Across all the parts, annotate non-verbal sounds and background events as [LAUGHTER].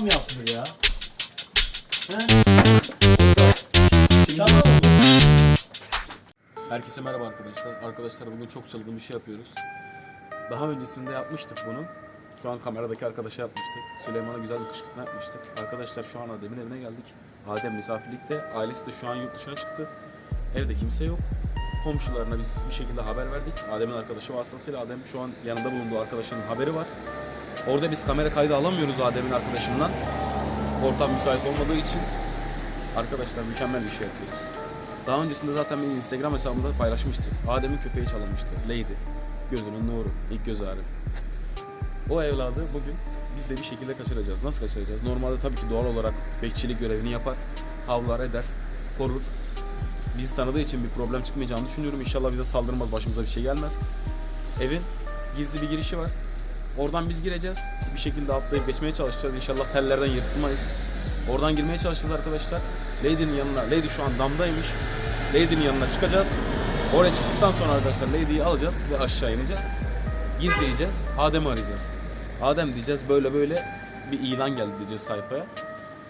mı yapıyor ya? Herkese merhaba arkadaşlar. Arkadaşlar bugün çok çılgın bir şey yapıyoruz. Daha öncesinde yapmıştık bunu. Şu an kameradaki arkadaşa yapmıştık. Süleyman'a güzel bir kışkırtma yapmıştık. Arkadaşlar şu an Adem'in evine geldik. Adem misafirlikte. Ailesi de şu an yurt dışına çıktı. Evde kimse yok. Komşularına biz bir şekilde haber verdik. Adem'in arkadaşı vasıtasıyla Adem şu an yanında bulunduğu arkadaşının haberi var. Orada biz kamera kaydı alamıyoruz Adem'in arkadaşından. Ortam müsait olmadığı için arkadaşlar mükemmel bir şey yapıyoruz. Daha öncesinde zaten bir Instagram hesabımızda paylaşmıştık. Adem'in köpeği çalınmıştı. Lady. Gözünün nuru. ilk göz ağrı. O evladı bugün biz de bir şekilde kaçıracağız. Nasıl kaçıracağız? Normalde tabii ki doğal olarak bekçilik görevini yapar. Havlar eder. Korur. Bizi tanıdığı için bir problem çıkmayacağını düşünüyorum. İnşallah bize saldırmaz, başımıza bir şey gelmez. Evin gizli bir girişi var. Oradan biz gireceğiz. Bir şekilde atlayıp geçmeye çalışacağız. İnşallah tellerden yırtılmayız. Oradan girmeye çalışacağız arkadaşlar. Lady'nin yanına, Lady şu an damdaymış. Lady'nin yanına çıkacağız. Oraya çıktıktan sonra arkadaşlar Lady'yi alacağız ve aşağı ineceğiz. Gizleyeceğiz. Adem'i arayacağız. Adem diyeceğiz böyle böyle bir ilan geldi diyeceğiz sayfaya.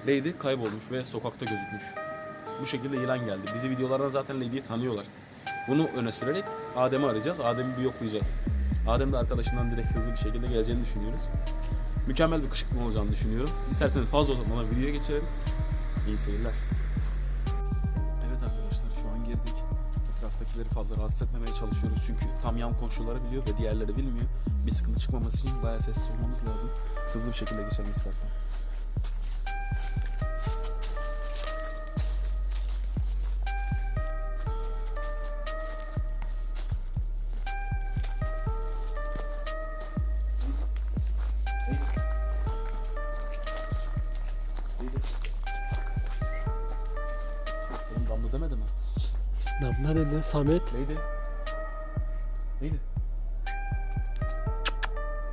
Lady kaybolmuş ve sokakta gözükmüş. Bu şekilde ilan geldi. Bizi videolardan zaten Lady'yi tanıyorlar. Bunu öne sürerek Adem'i arayacağız. Adem'i bir yoklayacağız. Adem de arkadaşından direkt hızlı bir şekilde geleceğini düşünüyoruz. Mükemmel bir kışkırtma olacağını düşünüyorum. İsterseniz fazla uzatmadan videoya geçelim. İyi seyirler. Evet arkadaşlar şu an girdik. Etraftakileri fazla rahatsız etmemeye çalışıyoruz. Çünkü tam yan komşuları biliyor ve diğerleri bilmiyor. Bir sıkıntı çıkmaması için bayağı sessiz olmamız lazım. Hızlı bir şekilde geçelim istersen. Damla demedi mi? Damla dedi Samet. Neydi? Neydi?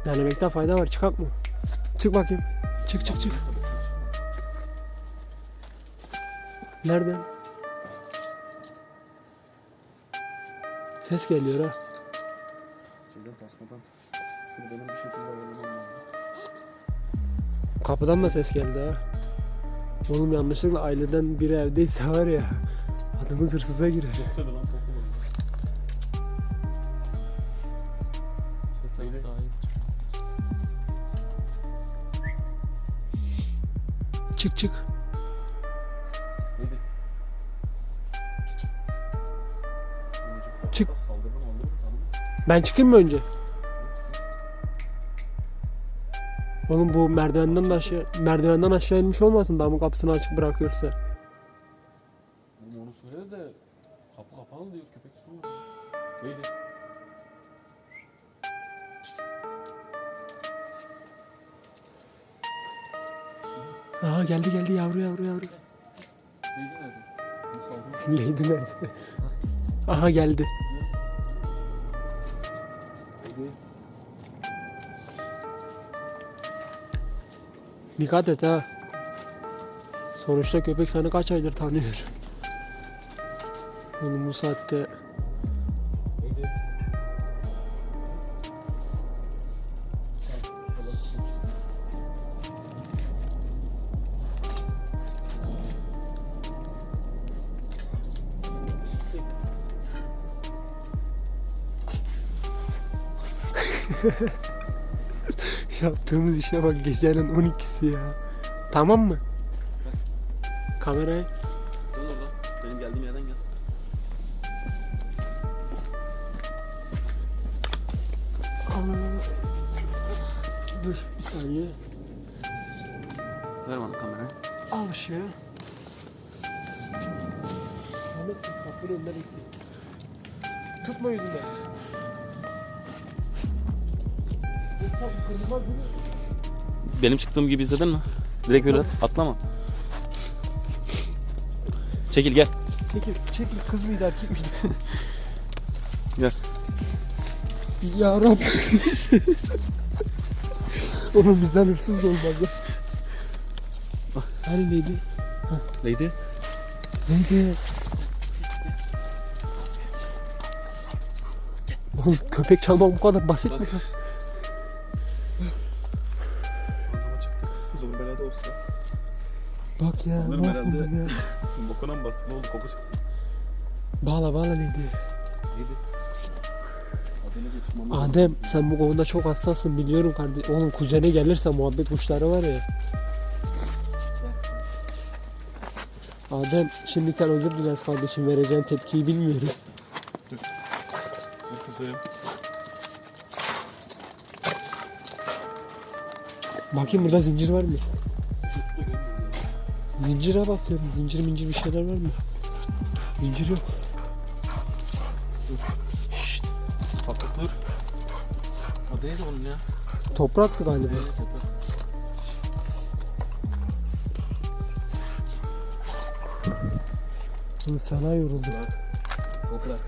Denemekte fayda var çıkak mı? Çık bakayım. Çık çık çık. Nereden? Ses geliyor ha. Şeyden tasmadan. Şunu benim bir şekilde ayarlamam lazım. Kapıdan da ses geldi ha. Oğlum yanlışlıkla aileden biri evdeyse var ya. Adımız hırsıza girer. Tabii lan? Çık çık. Çık. Ben çıkayım mı önce? Oğlum bu merdivenden de aşağı merdivenden aşağı inmiş olmasın damın kapısını açık bırakıyorsa. [LAUGHS] Aha geldi. Dikkat et ha. Sonuçta köpek seni kaç aydır tanıyor. Oğlum bu saatte yaptığımız işe bak gecenin 12'si ya. Tamam mı? Kamerayı Gel oradan. Benim geldiğim yerden gel. al. Dur bir saniye. Ver bana kamerayı. Al ışığı. Ahmet kız kapının önünden itti. Tutma yüzünden. Bu Benim çıktığım gibi izledin mi? Direkt öyle atlama. Çekil gel. Çekil, çekil. Kız mıydı, erkek miydi? [LAUGHS] Gel. Ya Rab. Oğlum bizden hırsız da olmaz ya. Hani neydi? Neydi? Neydi? Oğlum köpek çalmak bu kadar basit mi? Bak ya Sanırım herhalde- ya. [LAUGHS] Bokuna mı bastık? Ne oldu? Koku çıktı. Bağla bağla. Neydi? Getirmem Adem sen bu konuda çok hassassın biliyorum kardeşim. Oğlum kuzene gelirse muhabbet kuşları var ya. Adem şimdi sen özür dileriz kardeşim vereceğin tepkiyi bilmiyorum. Dur kızım. Bakayım burada zincir var mı? Zincire bakıyorum. Zincir mincir bir şeyler var mı? Zincir yok. Bak dur. Adı neydi onun ya? Topraktı galiba. Evet, yapar. Hı, Fena yoruldu. Bak. Toprak.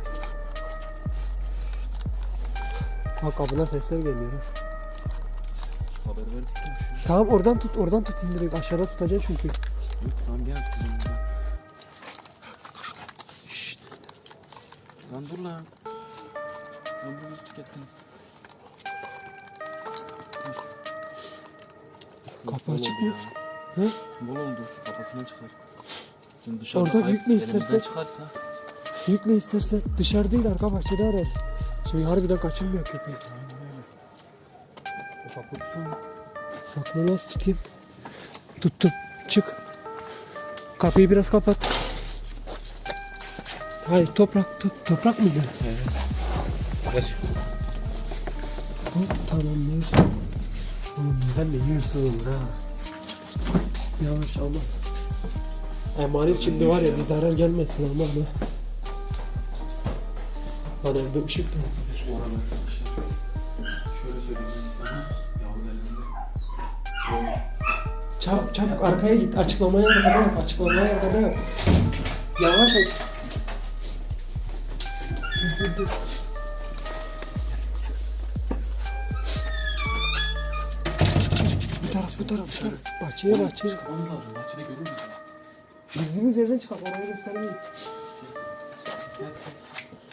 Bak kapına sesler geliyor. ha. Haber ver tutmuş. Tamam oradan tut oradan tut indirek aşağıda tutacaksın çünkü. Yok tamam gene tutacağım bunu. Şşt. Lan dur lan. Lan bu yüz tükettiniz. Kapı Bol açık mı? Hı? Bol oldu. Kafasından çıkar. Şimdi dışarıda Orada kay- yükle istersen. çıkarsa. Yükle istersen dışarı değil arka bahçede ararız. Şimdi harbiden kaçırmıyor köpeği. Ufak. Bak bunu nasıl tutayım? Tuttum. Çık. Kapıyı biraz kapat. Hayır toprak top, toprak mıydı? Ver. Hop tamamdır. Oğlum sen de iyi hırsızsınız ha. Yavaş ama. Emanet şimdi var ya bir zarar gelmesin ama ne. Lan evde ışık da yok. Şöyle söyleyeyim ben Çabuk çabuk arkaya git. Açıklamaya kadar yap. Açıklamaya kadar yap. Yavaş aç. Dur, dur. Bu taraf bu taraf bu taraf. Bahçeye bahçeye. Çıkmamız lazım. Bahçede görür müsün? Bildiğimiz yerden çıkar. Orayı göstermeyiz. Gel kızım.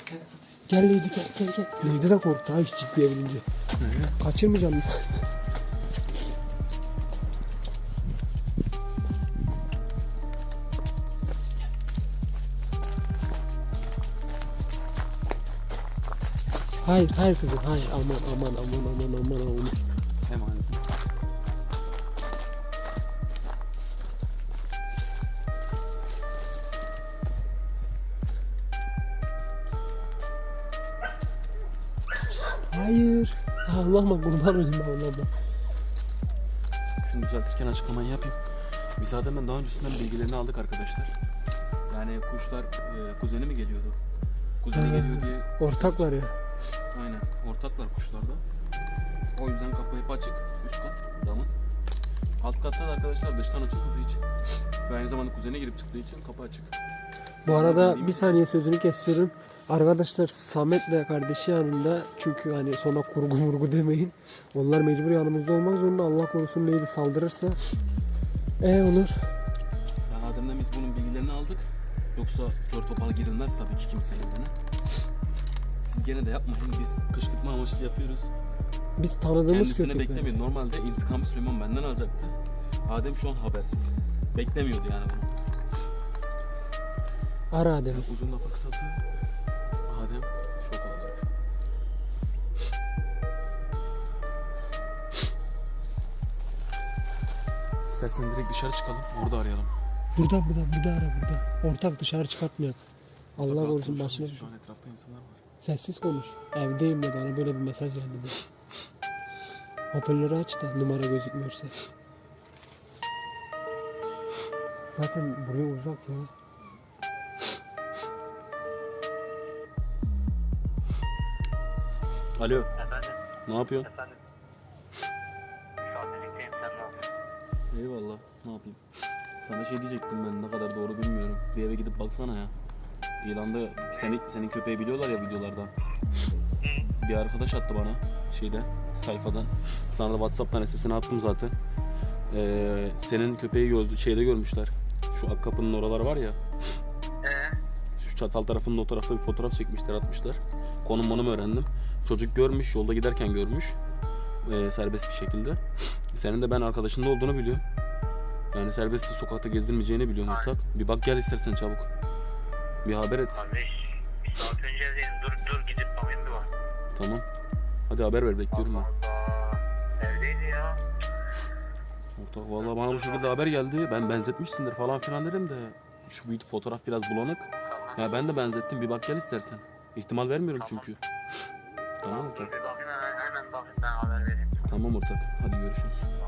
Gel. Gel Leydi gel gel gel. Leydi de korktu ha hiç ciddiye binince. Kaçırmayacağım biz. Hayır hayır kızım hayır aman aman aman aman aman aman. Emanet. Hayır. Allah'ıma kurban olayım ben Allah'ıma. Şunu düzeltirken açıklamayı yapayım. Biz Adem'den daha öncesinden bilgilerini aldık arkadaşlar. Yani kuşlar e, kuzeni mi geliyordu? Kuzeni geliyor diye. Ortaklar ya. Ortaklar kuşlarda. O yüzden kapı hep açık. Üst kat damın. Alt katta da arkadaşlar dıştan açılmadığı için. Ve aynı zamanda kuzene girip çıktığı için kapı açık. Bu Bizim arada bir saniye sözünü kesiyorum. Arkadaşlar Samet de kardeşi yanında. Çünkü hani sonra kurgu murgu demeyin. Onlar mecbur yanımızda olmak zorunda. Allah korusun neydi saldırırsa. E Onur. Yani Adem'den biz bunun bilgilerini aldık. Yoksa kör topal girilmez tabii ki kimsenin evine. Siz gene de yapmayın. Biz kışkırtma amaçlı yapıyoruz. Biz tanıdığımız Kendisini köpekler. beklemiyor. Normalde intikam Süleyman benden alacaktı. Adem şu an habersiz. Beklemiyordu yani bunu. Ara Adem'i. Uzun lafa kısası Adem şok olacak. İstersen direkt dışarı çıkalım. Orada arayalım. Burada burada burada ara burada. Ortak dışarı çıkartmıyor. Allah korusun başına. Şu an etrafta insanlar var. Sessiz konuş. Evdeyim de bana böyle bir mesaj geldi de. Hoparlörü aç da numara gözükmüyorsa. Zaten buraya uzak ya. Alo. Efendim, Ne yapıyorsun? efendim. Şu an birlikteyim, sen ne yapıyorsun? Eyvallah. Ne yapayım? Sana şey diyecektim ben ne kadar doğru bilmiyorum. Bir eve gidip baksana ya. İlanda seni, senin köpeği biliyorlar ya videolardan. Bir arkadaş attı bana şeyden sayfadan. Sana da Whatsapp'tan sesini attım zaten. Ee, senin köpeği gördü, şeyde görmüşler. Şu ak kapının oraları var ya. Ee, Şu çatal tarafının o tarafta bir fotoğraf çekmişler atmışlar. Konum monum öğrendim. Çocuk görmüş yolda giderken görmüş. e, serbest bir şekilde. Senin de ben arkadaşında olduğunu biliyorum. Yani serbest sokakta gezdirmeyeceğini biliyorum ortak. Bir bak gel istersen çabuk. Bir haber et. Kardeş bir saat önce evdeydim. Dur dur gidip bakayım bir bak. Tamam. Hadi haber ver bekliyorum ben. Allah Allah. Evdeydi ya. Ortak vallahi bana bu şekilde haber geldi. Ben benzetmişsindir falan filan dedim de şu video fotoğraf biraz bulanık. Ya ben de benzettim. Bir bak gel istersen. İhtimal vermiyorum çünkü. Tamam ortak. bir bakayım hemen, hemen bakayım ben haber vereyim. Tamam ortak. Hadi görüşürüz.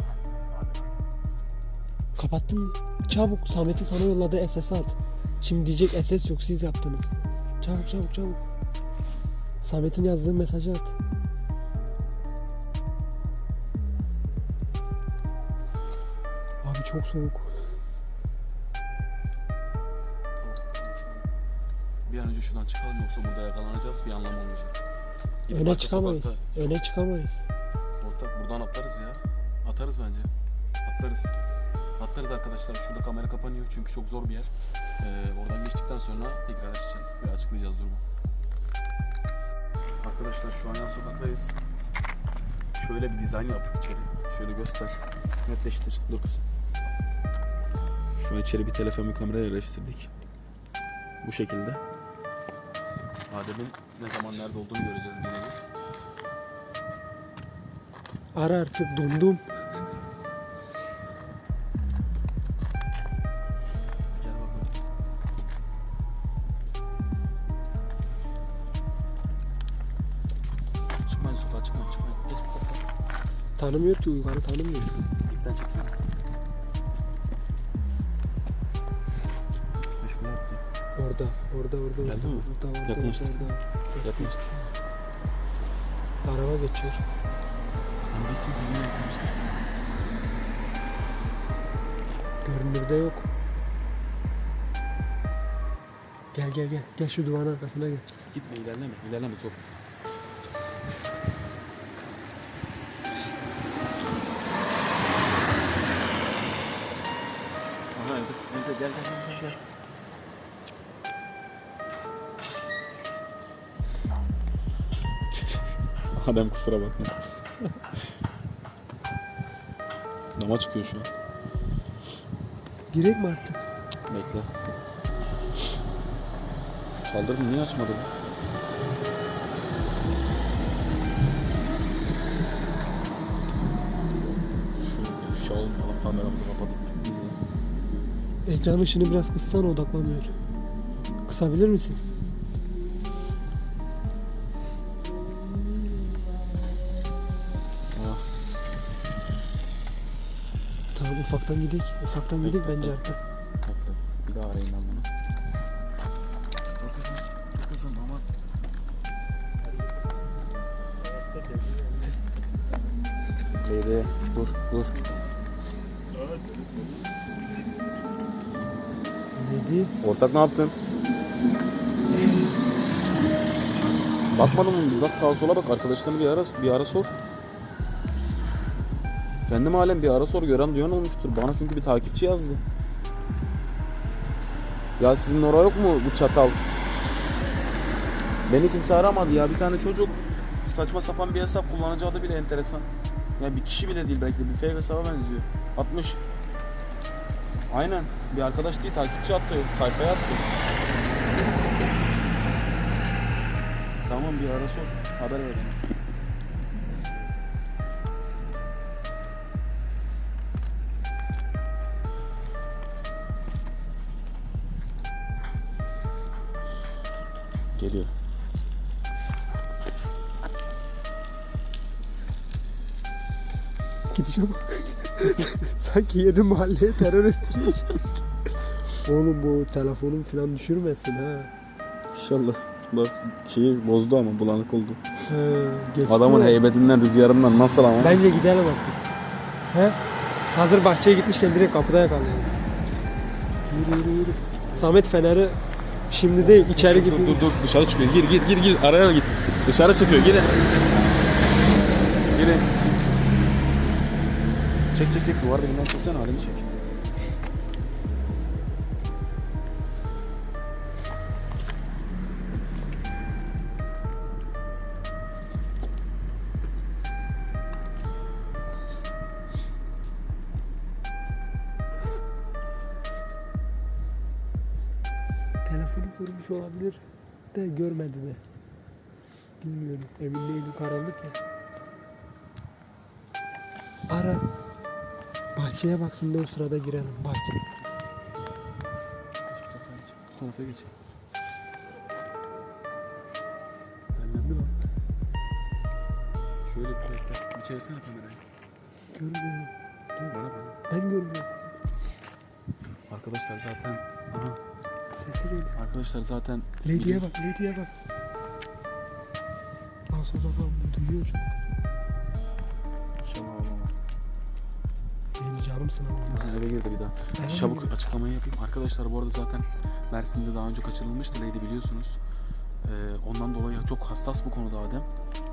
Kapattın mı? Çabuk Samet'in sana yolladığı SS at. Şimdi diyecek SS yok siz yaptınız. Çabuk çabuk çabuk. Samet'in yazdığı mesajı at. Abi çok soğuk. Bir an önce şuradan çıkalım yoksa burada yakalanacağız bir anlam olmayacak. Gidip Öne arka çıkamayız. sokakta- Öne çıkamayız. Ortak buradan atlarız ya. Atarız bence. Atlarız. Atlarız arkadaşlar. Şurada kamera kapanıyor çünkü çok zor bir yer. Ee, oradan geçtikten sonra tekrar açacağız ve açıklayacağız durumu. Arkadaşlar şu an yan sokaktayız. Şöyle bir dizayn yaptık içeri. Şöyle göster. Netleştir. Dur kızım. Şu an içeri bir telefon bir kamera yerleştirdik. Bu şekilde. Adem'in ne zaman nerede olduğunu göreceğiz bir. Ara artık dondum. Çıkmayın sokağa çıkmayın çıkmayın. Geç bu tarafa. Tanımıyor ki uygarı tanımıyor. İpten çeksene. Meşgul etti. Orada, orada, orada, orada. Geldi mi? Orada, orada, Yakınlaştırsana. orada. Yakınlaştı. Araba geçiyor. Ben geçsin sen yine yakınlaştı. Görünürde yok. Gel gel gel. Gel şu duvarın arkasına gel. Gitme ilerleme. İlerleme sok. Gel gel gel gel. Adem kusura bakma. Dama çıkıyor şu an. Girek mi artık? Bekle. Çaldırdın niye açmadın? Ekran ışını biraz kıssana odaklamıyor. Kısabilir misin? Tamam ufaktan gidelim. Ufaktan gidelim Bekle, bence artık. Bir daha arayayım ben bunu. Dur kızım. Dur kızım aman. Dur dur. Neydi? Ortak ne yaptın? Bakmadın mı? Bak sağa sola bak. Arkadaşlarını bir ara, bir ara sor. Kendim alem bir ara sor. Gören duyan olmuştur. Bana çünkü bir takipçi yazdı. Ya sizin orada yok mu bu çatal? Beni kimse aramadı ya. Bir tane çocuk saçma sapan bir hesap kullanıcı adı bile enteresan. Yani bir kişi bile değil belki de bir fake hesaba benziyor. Atmış. Aynen. Bir arkadaş değil takipçi attı. Sayfaya attı. Tamam bir ara sor. Haber ver bana. Geliyor. Gidişe bak. Sanki yedi mahalleye terör estiriyor. Oğlum bu telefonum falan düşürmesin ha. İnşallah. Bak şeyi bozdu ama bulanık oldu. He, geçti Adamın ya. heybetinden rüzgarından nasıl ama? Bence gidelim artık. He? Hazır bahçeye gitmişken direkt kapıda yakalayalım. Yürü yürü yürü. Samet Fener'i şimdi değil içeri dur, dur dur dışarı çıkıyor. Gir gir gir gir araya git. Dışarı çıkıyor. Girin. Girin. Çek çek çek duvar dibinden çeksen halini çek. Telefonu görmüş olabilir de görmedi de. Bilmiyorum. Emin değilim karanlık ya. Ara. Bahçeye baksın da o sırada girelim. Bahçe. Bu tarafa geç. Demlendi mi? Şöyle bir. Bir çevirsene kamerayı. Görmüyorum. Bana bana. Ben görmüyorum. Arkadaşlar zaten... Aha. Sesi geliyor. Arkadaşlar zaten... Lady'ye bak, Lady'ye bak. Nasıl bakalım duyuyor. Sınavı. Ben eve girdi bir daha. Eve Çabuk girdi. açıklamayı yapayım. Arkadaşlar bu arada zaten Mersin'de daha önce kaçırılmıştı Lady biliyorsunuz. Ee, ondan dolayı çok hassas bu konuda Adem.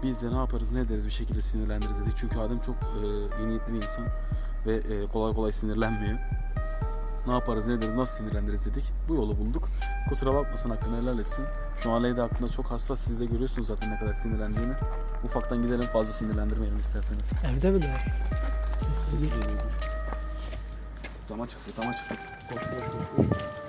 Biz de ne yaparız ne ederiz bir şekilde sinirlendiririz dedik. Çünkü Adem çok e, iyi niyetli bir insan ve e, kolay kolay sinirlenmiyor. Ne yaparız ne ederiz nasıl sinirlendiririz dedik. Bu yolu bulduk. Kusura bakmasın hakkını helal etsin. Şu an Lady hakkında çok hassas siz de görüyorsunuz zaten ne kadar sinirlendiğini. Ufaktan gidelim fazla sinirlendirmeyelim isterseniz. Evde daha? Sesli geliyor. Dama çıktı dama çıktı. Koş koş koş koş.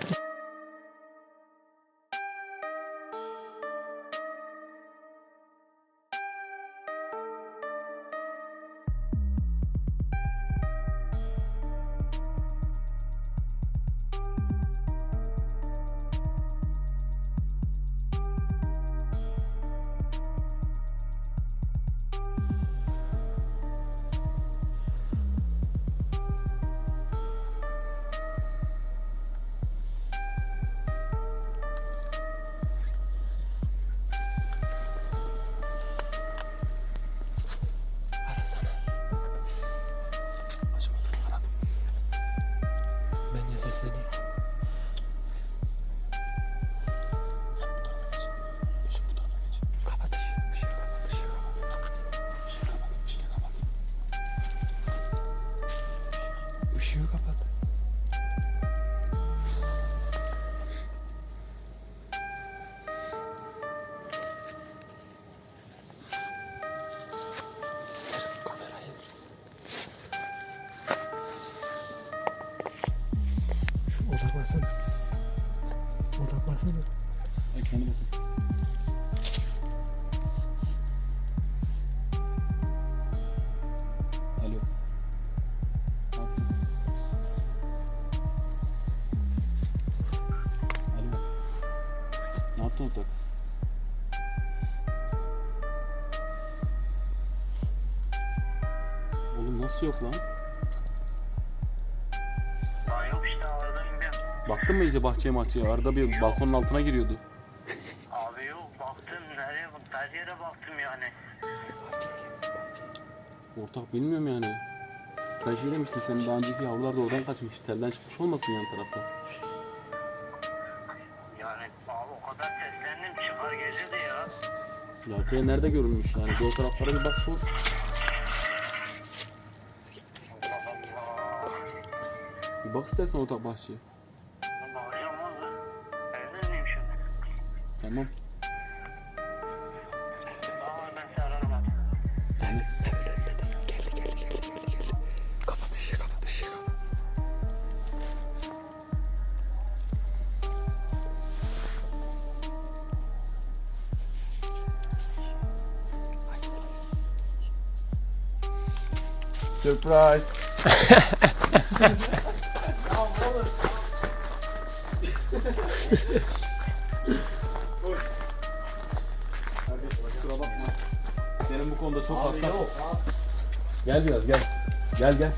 Nasıl yok lan? Daha yok işte aradım bir. Baktın mı iyice bahçeye mahçeye? Arada bir balkonun altına giriyordu. Abi yok baktım nereye her yere baktım yani. Ortak bilmiyorum yani. Sen şey demiştin senin daha önceki yavrular da oradan kaçmış. Telden çıkmış olmasın yan tarafta. Yani abi o kadar seslendim çıkar gelirdi ya. Ya T nerede görülmüş yani? O taraflara bir bak sor. Bir bak istersen ortak bahçeye. Bakacağım abi. Evde miyim şimdi? Tamam. Tamam ben size ararım abi. Geldi geldi geldi geldi geldi. Kapat ışığı kapat ışığı kapat. Surprise. [LAUGHS] Kusura bakma. Senin bu konuda çok hassas. Gel biraz gel. Gel gel.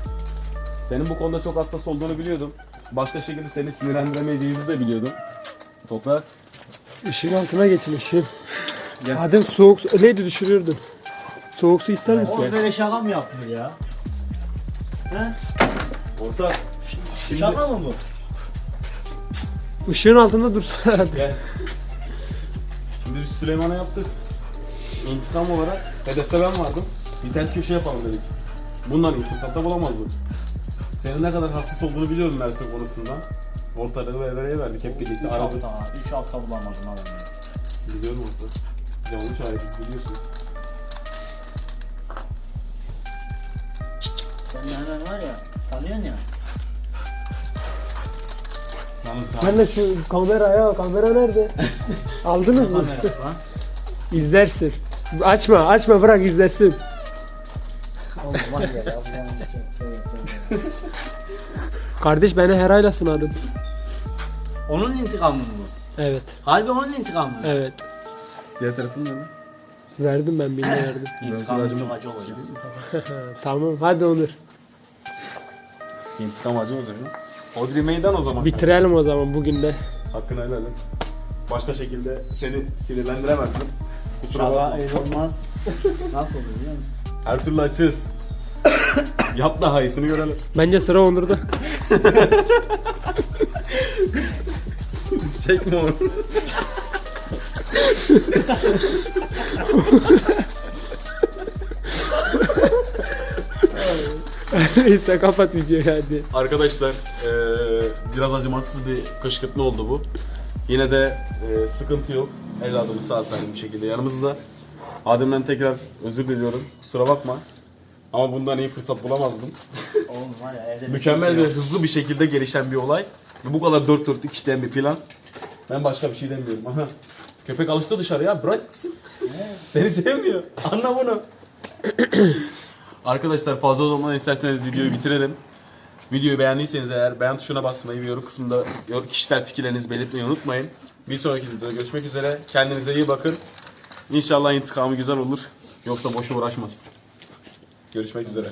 Senin bu konuda çok hassas olduğunu biliyordum. Başka şekilde seni sinirlendiremeyeceğimizi de biliyordum. Toprak. Işığın altına geçin ışığın. Gel. Adem soğuk su... Neydi düşürüyordun? Soğuk su ister misin? Oğlum böyle şaka mı yaptın ya? He? Ortak. Şimdi Şaka mı bu? Işığın altında dursun hadi. gel. Şimdi biz Süleyman'a yaptık. İntikam olarak hedefte ben vardım. Bir ters köşe yapalım dedik. Bundan iyi fırsatta bulamazdık. Senin ne kadar hassas olduğunu biliyorum Mersin konusunda. Ortalığı Evere'ye verdik hep birlikte. 3 Aradık. hafta, 3 hafta bulamadım abi. Biliyorum orada. Canlı şahidiz biliyorsun. Sen hemen var ya, tanıyorsun ya. Canın sağ Ben de şu kamera ya kamera nerede? [LAUGHS] Aldınız mı? Kamerası lan. İzlersin. Açma açma bırak izlesin. Ya yanlış şey yapıyor. Kardeş beni Hera'yla sınadın. Onun intikamı mı bu? Evet Harbi onun intikamı mı? evet. Diğer tarafın ne lan? Verdim ben birine verdim. İntikamı çok acı olacak. [LAUGHS] tamam hadi Onur. İntikam acı olacak lan. Hodri meydan o zaman. Bitirelim o zaman bugün de. Hakkını helal et. Başka şekilde seni sinirlendiremezdim. Kusura bakma. el olmaz. [LAUGHS] Nasıl olur biliyor musun? Her türlü açığız. [COUGHS] Yap daha iyisini görelim. Bence sıra Onur'da. [LAUGHS] Çekme onu. [LAUGHS] Neyse kapat videoyu hadi. Arkadaşlar biraz acımasız bir kışkırtma oldu bu. Yine de eee, sıkıntı yok. Evladımız sağ salim bir şekilde yanımızda. Adem'den tekrar özür diliyorum. Kusura bakma. Ama bundan iyi fırsat bulamazdım. [LAUGHS] Oğlum var ya evde de Mükemmel ve hızlı bir şekilde gelişen bir olay. Ve bu kadar dört dörtlük işleyen bir plan. Ben başka bir şey demiyorum. Aha. Köpek alıştı dışarıya. Bırak gitsin. [LAUGHS] Seni sevmiyor. Anla bunu. [CLEARS THROAT] Arkadaşlar fazla olmadan isterseniz videoyu bitirelim. Videoyu beğendiyseniz eğer beğen tuşuna basmayı ve yorum kısmında kişisel fikirlerinizi belirtmeyi unutmayın. Bir sonraki videoda görüşmek üzere. Kendinize iyi bakın. İnşallah intikamı güzel olur. Yoksa boşu uğraşmasın. Görüşmek üzere.